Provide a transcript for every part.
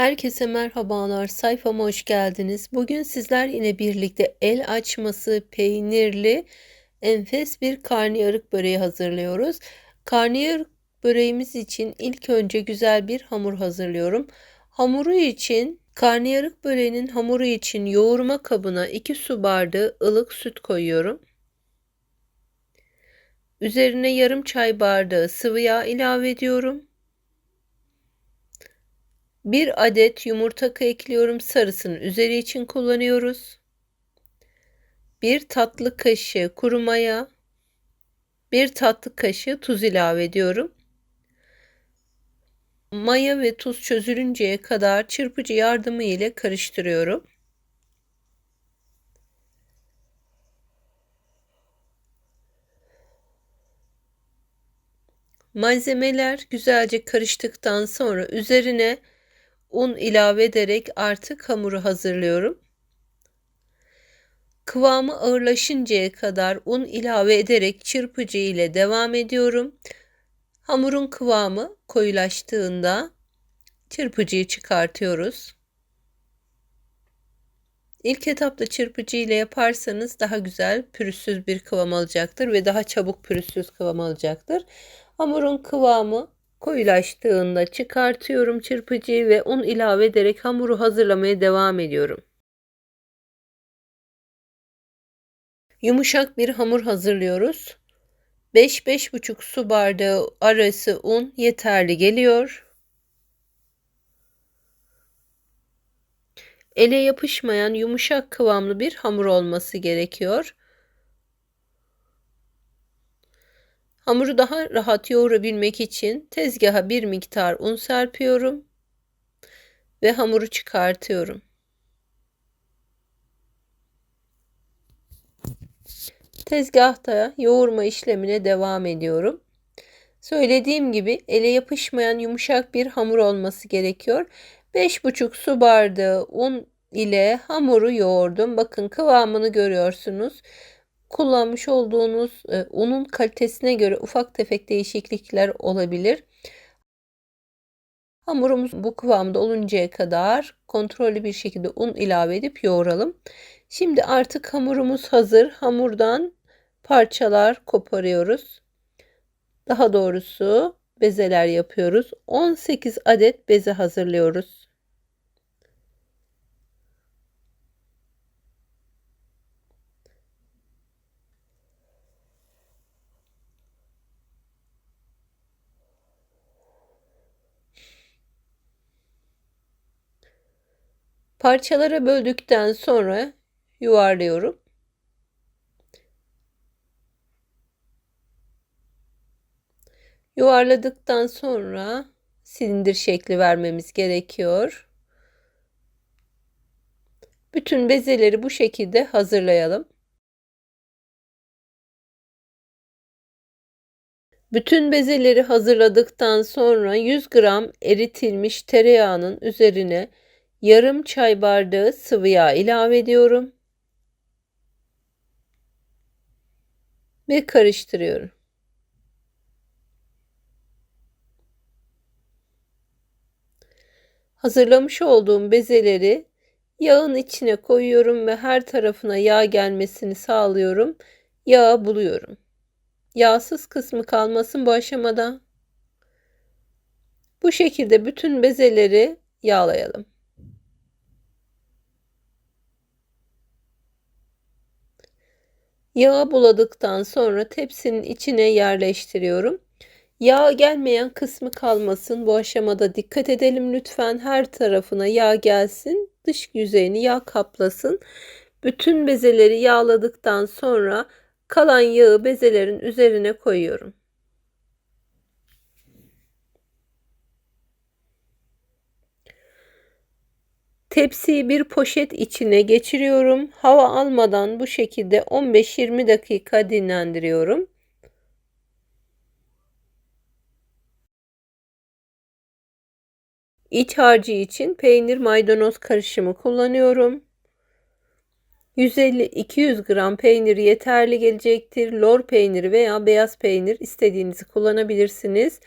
Herkese merhabalar. Sayfama hoş geldiniz. Bugün sizler yine birlikte el açması peynirli enfes bir karnıyarık böreği hazırlıyoruz. Karnıyarık böreğimiz için ilk önce güzel bir hamur hazırlıyorum. Hamuru için karnıyarık böreğinin hamuru için yoğurma kabına 2 su bardağı ılık süt koyuyorum. Üzerine yarım çay bardağı sıvı yağ ilave ediyorum. Bir adet yumurta ekliyorum. Sarısını üzeri için kullanıyoruz. Bir tatlı kaşığı kuru maya, bir tatlı kaşığı tuz ilave ediyorum. Maya ve tuz çözülünceye kadar çırpıcı yardımı ile karıştırıyorum. Malzemeler güzelce karıştıktan sonra üzerine un ilave ederek artık hamuru hazırlıyorum. Kıvamı ağırlaşıncaya kadar un ilave ederek çırpıcı ile devam ediyorum. Hamurun kıvamı koyulaştığında çırpıcıyı çıkartıyoruz. İlk etapta çırpıcı ile yaparsanız daha güzel pürüzsüz bir kıvam alacaktır ve daha çabuk pürüzsüz kıvam alacaktır. Hamurun kıvamı Koyulaştığında çıkartıyorum çırpıcıyı ve un ilave ederek hamuru hazırlamaya devam ediyorum. Yumuşak bir hamur hazırlıyoruz. 5-5,5 su bardağı arası un yeterli geliyor. Ele yapışmayan yumuşak kıvamlı bir hamur olması gerekiyor. Hamuru daha rahat yoğurabilmek için tezgaha bir miktar un serpiyorum ve hamuru çıkartıyorum. Tezgahta yoğurma işlemine devam ediyorum. Söylediğim gibi ele yapışmayan yumuşak bir hamur olması gerekiyor. 5,5 su bardağı un ile hamuru yoğurdum. Bakın kıvamını görüyorsunuz kullanmış olduğunuz e, unun kalitesine göre ufak tefek değişiklikler olabilir. Hamurumuz bu kıvamda oluncaya kadar kontrollü bir şekilde un ilave edip yoğuralım. Şimdi artık hamurumuz hazır. Hamurdan parçalar koparıyoruz. Daha doğrusu bezeler yapıyoruz. 18 adet beze hazırlıyoruz. Parçalara böldükten sonra yuvarlıyorum. Yuvarladıktan sonra silindir şekli vermemiz gerekiyor. Bütün bezeleri bu şekilde hazırlayalım. Bütün bezeleri hazırladıktan sonra 100 gram eritilmiş tereyağının üzerine yarım çay bardağı sıvı yağ ilave ediyorum. Ve karıştırıyorum. Hazırlamış olduğum bezeleri yağın içine koyuyorum ve her tarafına yağ gelmesini sağlıyorum. Yağı buluyorum. Yağsız kısmı kalmasın bu aşamada. Bu şekilde bütün bezeleri yağlayalım. Yağı buladıktan sonra tepsinin içine yerleştiriyorum. Yağ gelmeyen kısmı kalmasın. Bu aşamada dikkat edelim lütfen. Her tarafına yağ gelsin. Dış yüzeyini yağ kaplasın. Bütün bezeleri yağladıktan sonra kalan yağı bezelerin üzerine koyuyorum. Tepsiyi bir poşet içine geçiriyorum. Hava almadan bu şekilde 15-20 dakika dinlendiriyorum. İç harcı için peynir maydanoz karışımı kullanıyorum. 150-200 gram peynir yeterli gelecektir. Lor peyniri veya beyaz peynir istediğinizi kullanabilirsiniz.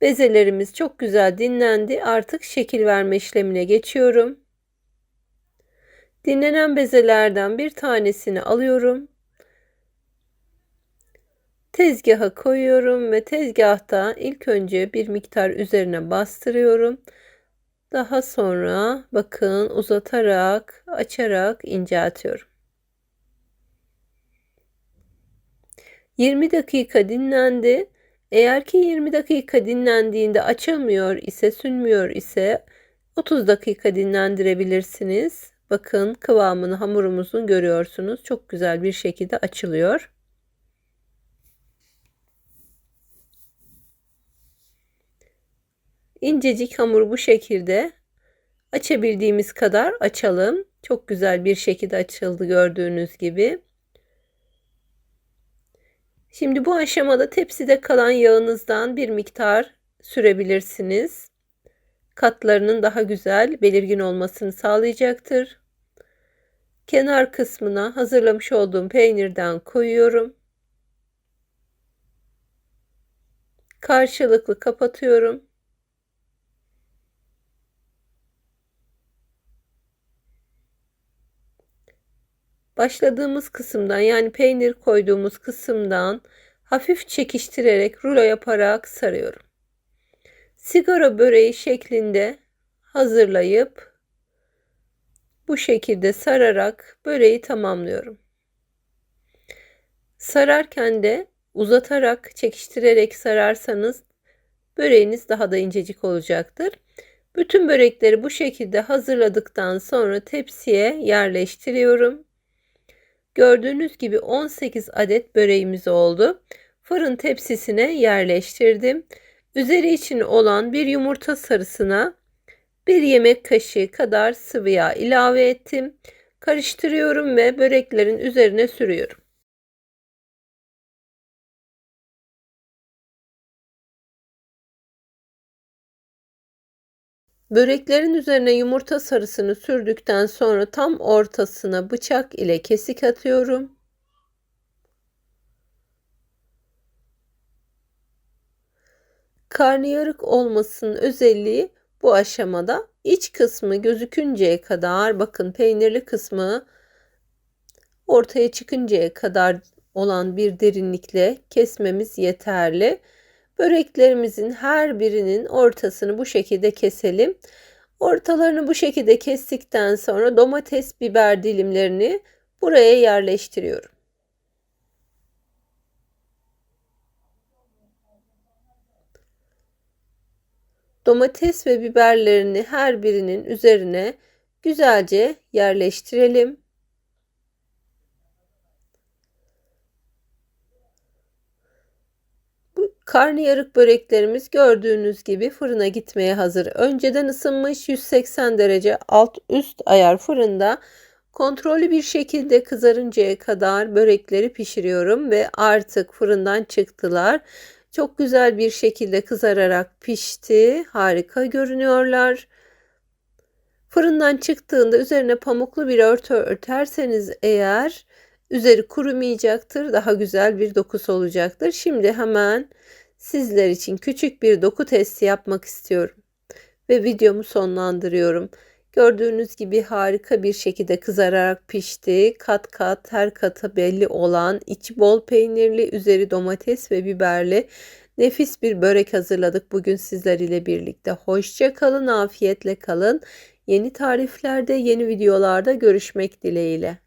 Bezelerimiz çok güzel dinlendi. Artık şekil verme işlemine geçiyorum. Dinlenen bezelerden bir tanesini alıyorum. Tezgaha koyuyorum ve tezgahta ilk önce bir miktar üzerine bastırıyorum. Daha sonra bakın uzatarak, açarak inceltiyorum. 20 dakika dinlendi. Eğer ki 20 dakika dinlendiğinde açılmıyor ise, sünmüyor ise 30 dakika dinlendirebilirsiniz. Bakın kıvamını hamurumuzun görüyorsunuz. Çok güzel bir şekilde açılıyor. İncecik hamur bu şekilde açabildiğimiz kadar açalım. Çok güzel bir şekilde açıldı gördüğünüz gibi. Şimdi bu aşamada tepside kalan yağınızdan bir miktar sürebilirsiniz. Katlarının daha güzel, belirgin olmasını sağlayacaktır. Kenar kısmına hazırlamış olduğum peynirden koyuyorum. Karşılıklı kapatıyorum. Başladığımız kısımdan yani peynir koyduğumuz kısımdan hafif çekiştirerek rulo yaparak sarıyorum. Sigara böreği şeklinde hazırlayıp bu şekilde sararak böreği tamamlıyorum. Sararken de uzatarak, çekiştirerek sararsanız böreğiniz daha da incecik olacaktır. Bütün börekleri bu şekilde hazırladıktan sonra tepsiye yerleştiriyorum. Gördüğünüz gibi 18 adet böreğimiz oldu. Fırın tepsisine yerleştirdim. Üzeri için olan bir yumurta sarısına bir yemek kaşığı kadar sıvı yağ ilave ettim. Karıştırıyorum ve böreklerin üzerine sürüyorum. Böreklerin üzerine yumurta sarısını sürdükten sonra tam ortasına bıçak ile kesik atıyorum. Karnıyarık olmasının özelliği bu aşamada iç kısmı gözükünceye kadar bakın peynirli kısmı ortaya çıkıncaya kadar olan bir derinlikle kesmemiz yeterli. Böreklerimizin her birinin ortasını bu şekilde keselim. Ortalarını bu şekilde kestikten sonra domates, biber dilimlerini buraya yerleştiriyorum. Domates ve biberlerini her birinin üzerine güzelce yerleştirelim. Karnıyarık böreklerimiz gördüğünüz gibi fırına gitmeye hazır. Önceden ısınmış 180 derece alt üst ayar fırında kontrollü bir şekilde kızarıncaya kadar börekleri pişiriyorum ve artık fırından çıktılar. Çok güzel bir şekilde kızararak pişti. Harika görünüyorlar. Fırından çıktığında üzerine pamuklu bir örtü örterseniz eğer üzeri kurumayacaktır. Daha güzel bir dokusu olacaktır. Şimdi hemen sizler için küçük bir doku testi yapmak istiyorum. Ve videomu sonlandırıyorum. Gördüğünüz gibi harika bir şekilde kızararak pişti. Kat kat her kata belli olan içi bol peynirli, üzeri domates ve biberli nefis bir börek hazırladık bugün sizler ile birlikte. Hoşça kalın, afiyetle kalın. Yeni tariflerde, yeni videolarda görüşmek dileğiyle.